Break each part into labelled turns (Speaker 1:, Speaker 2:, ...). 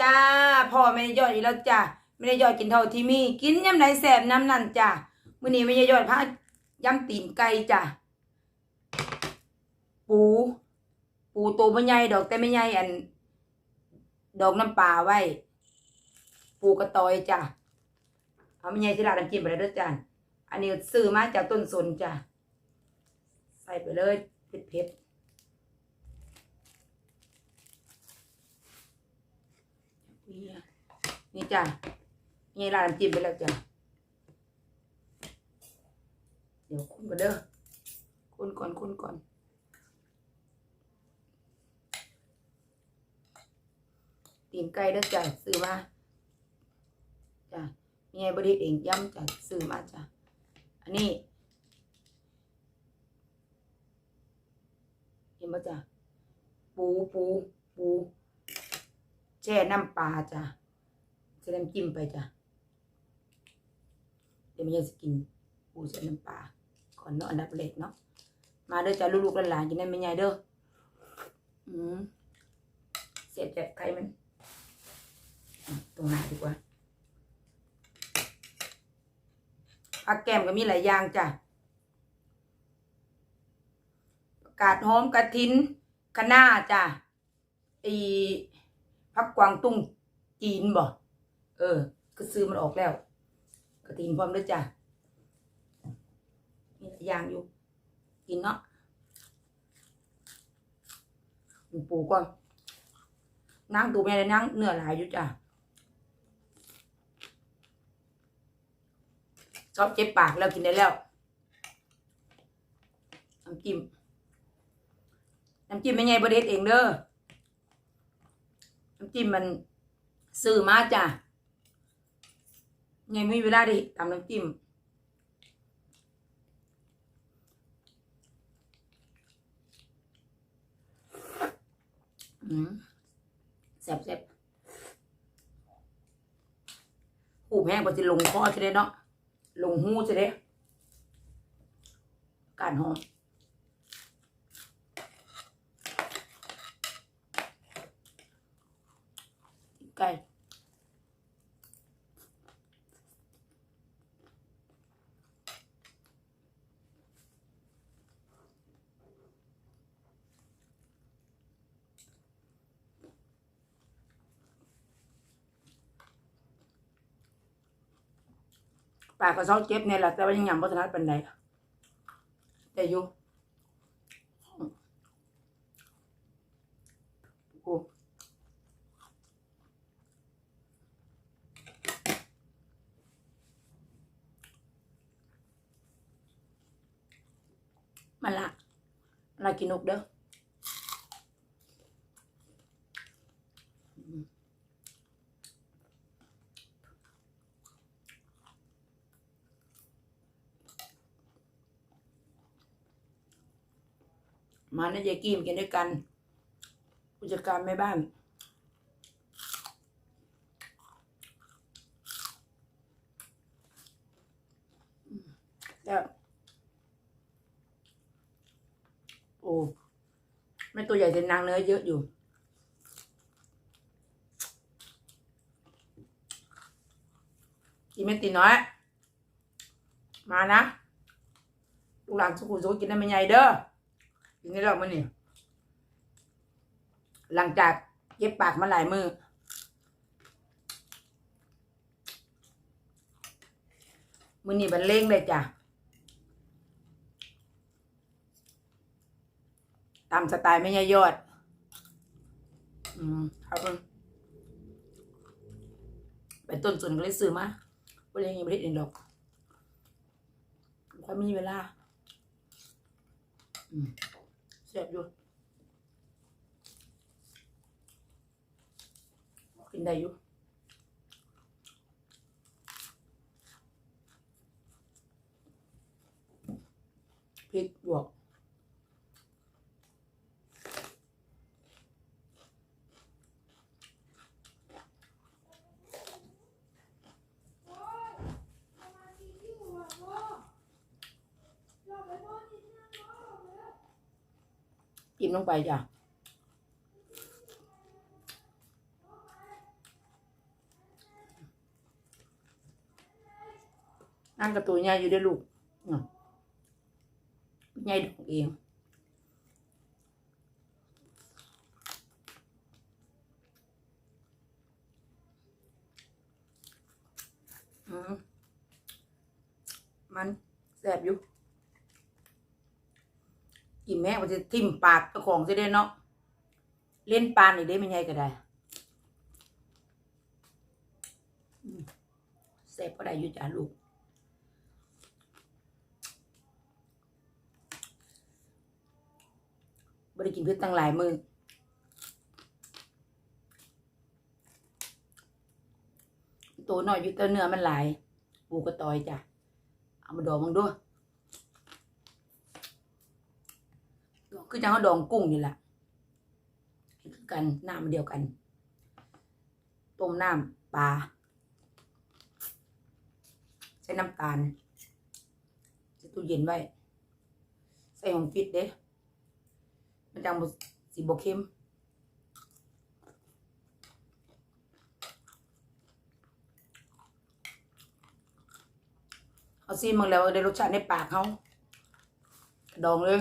Speaker 1: จ้าพ่อไม่ได้ยอดอีกแล้วจ้าไม่ได้ยอดกินเท่าที่มี กินยำไหนแสบน้ำนั่นจ้ามื้อนี้ไม่ได้ยอดพระยำตีนไก่จ้าปู ปูตัวไม่ใหญ่ดอกแต่ไม่ใหญ่อัน ดอกน้ำปลาไว้ ปูกระตอยจ้าเอาไม่ใหญ่ที่ร้านน้ำจิ้มไปเลยเด้อจ้าอันนี้ซื้อมาจากต้นสนจ้าใส่ไปเลยเผ็ดๆ นี่จ้ะนี่ร้าน้ำจิ้มไปแล้วจ้ะเดี๋ยวคุณก่อนเด้อคุณก่อนคุณก่อนตีนไก่เด้อจ้ะซื้อมาจ้ะมีไงบริเองย้ำจ้ะซื้อมาจ้ะอันนี้เห็นปะจ้ะปูปูปูแช่น้ำปลาจ้ะ จะน้ำจิ้มไปจ้ะ เดี๋ยวมันจะกินปูใส่น้ำปลาก่อนเนาะอันดับแรกเนาะ มาเด้อจ้ะลูกๆหลานๆกินได้ไม่ใหญ่เด้อ อืมเสียจากใครมัน ตรงไหนดีกว่าผักแก้มก็มีหลายอย่างจ้ะประกาศหอมกระทินคะน้าจ้ะอีผักกวางตุ้งจีนบ่ เออ ก็ซื้อมันออกแล้วกระถินพร้อมด้วยจ้ะมียอย่างอยู่ กินเนาะหูปูก่อนนั่งตูแม่เลยนั่งเนื้อหลายอยู่จ้ะชอบเจ็บปากแล้วกินได้แล้ว น้ำจิ้ม น้ำจิ้มไม่ไงประเด็ดเองเด้อ น้ำจิ้มมันซื้อมาจ้ะ ไงไม่มีเวลาด้ทำน้ำจิ้มแซ่บแซ่บหูแห้งก็จะลงคอใช่ไหมเนาะลงหูใช่ไหมการหอมไก่ ปากก็เซาเจ็บเนี่ยแหละแต่ว่ายังยำพัฒนาเป็นไดแต่อยู่โอ้มาละมาละกินนกเด้ออืม มานะยายกี้มกินด้วยกันผู้จัดการแม่บ้าน แล้วโอ้ไม่ตัวใหญ่แต่นางเนื้อเยอะอยู่กินไม่ตีน้อย มานะลูกหลานสุขุมสุขกินได้ไม่ใหญ่เด้อ กินได้แล้วมื้อนี่หลังจากเย็บปากมาหลายมือมือนี่บันเล่งเลยจ้ะ ตามสไตล์ไม่ยายอด อืมครับผมไปต้นส่วนก็เลยซื้อมาบริเวณยังไม่ได้เองดอกค่อยมีเวลา อืม แซ่บอยู่กินได้อยู่พริกหวก จิ้มลงไปจ้ะนั่งกับตัวใหญ่อยู่ด้วยลูกใหญ่ดองเองมันแสบอยู่ แม่มันจะทิ่มปากเจ้าของจะได้เนาะเล่นปานอีกได้ไม่ไงก็ได้อืมแสบก็ได้อยู่จ้าลูกบ่ได้กินเพื่อตั้งหลายมือตัวหน่อยอยู่ตัวเนื้อมันหลายปูกระตอยจ้ะเอามาดองมึงด้วยดอง คือจังเขาดองกุ้งนี่แหละคือกันน้ำมันเดียวกันต้มน้ำปลาใส่น้ำตาลใส่ตู้เย็นไว้ ใส่ของฟิตเด้มันจังบสีบกเข้มเอาซีมึงแล้วได้รสชาติในปากเขาดองเลย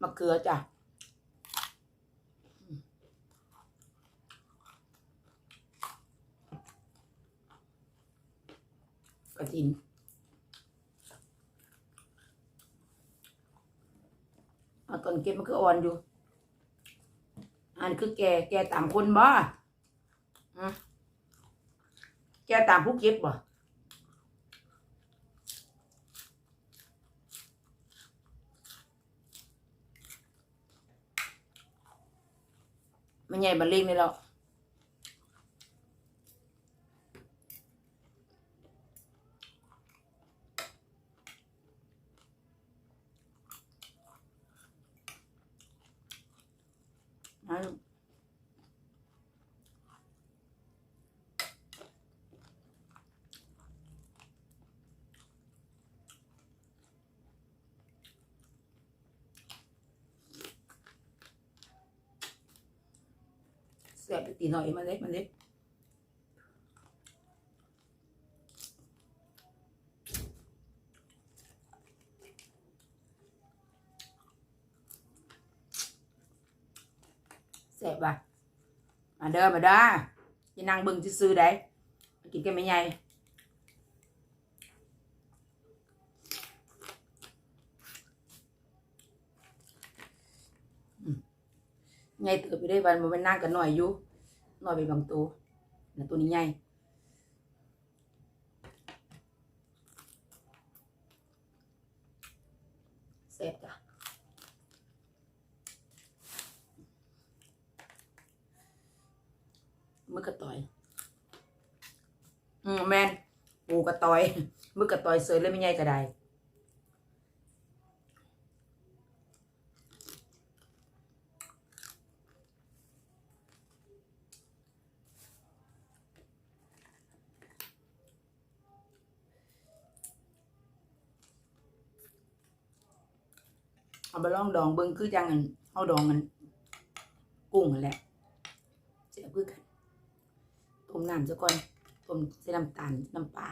Speaker 1: มะเขือจ้ะกระถินอาตอนเก็บมันคืออ่อนอยู่ อันคือแก่แก่ตามคนบ่แก่ตามผู้เก็บบ่ มันใหญ่บันเล่งนี่แล้วนะลูก แสบไปตีหน่อยมาเล็กมาเล็กแสบว่ะมาเด้อมาเด้อจะนั่งเบิ่งซื้อๆได้มากินกันไม่ ใหญ่เติบไปได้วันมันนั่งกันหน่อยอยู่หน่อยไปบางตัวแต่ตัวนี้ใหญ่แสบจ้ะมือกระต่อย อืมแมนปูกระต่อยมือกระต่อยเสยเลยไม่ใหญ่ก็ได้ เอาไปลองดองเบิ้งคือจังอันเอาดองกัน กุ้งนั่นแหละเสียคือกันต้มน้ำซะก่อนต้มใส่น้ำตาลน้ำปลา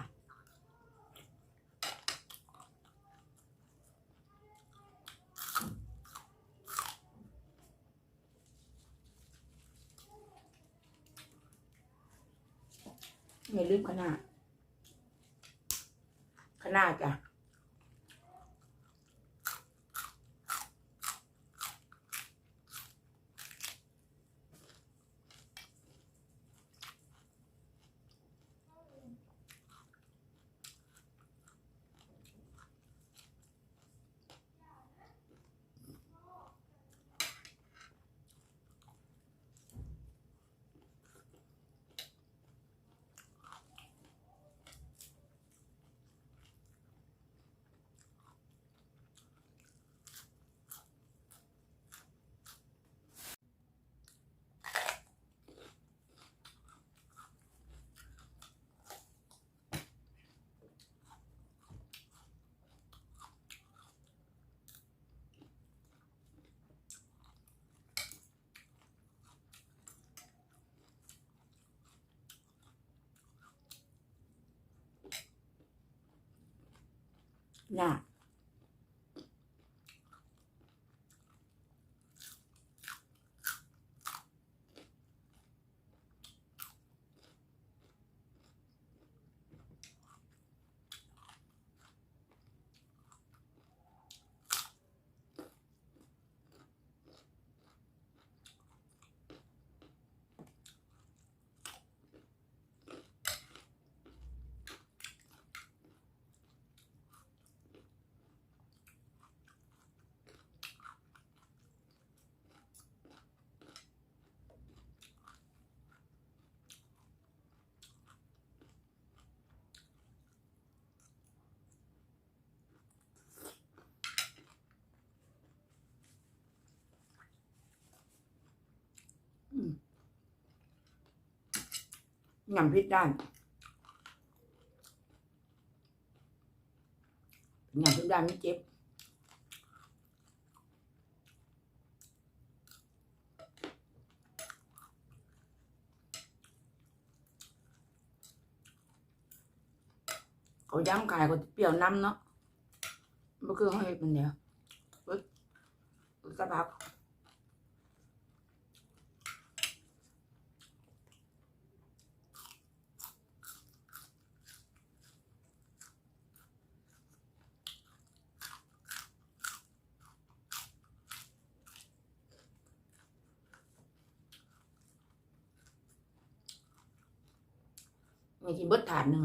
Speaker 1: ไม่ลืมขนาดขนาดจ้ะ น่ะ ยำพริกได้ยำพริกได้ไม่เจ็บเขาย้ำขายเขาเปรี้ยวน้ำเนาะมันคือเขาเห็ดมันเดียวเฮ้ยสัก พักมีกินเบิดถาดหนึ่ง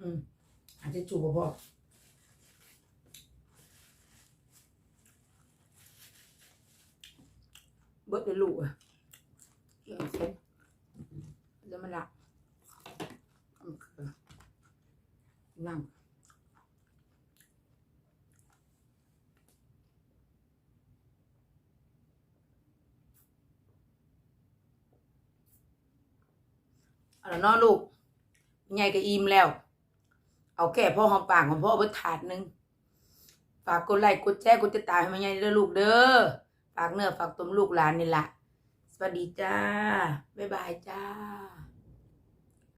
Speaker 1: อืมอาจจะจูบพ่อเบิดเลยลูกอะเกี่ยวเส้นแล้วมันละมันคือนั่ง เอาละเนาะลูกใหญ่ก็อิ่มแล้ว เอาแค่พ่อหอมปากของพ่อเอาไปถาดหนึงฝากกดไลค์กดแชร์กดติดตามให้มันใหญ่เด้อลูกเด้อฝากเนื้อฝากตมลูกหลานนี่ละสวัสดีจ้าบ๊ายบายจ้า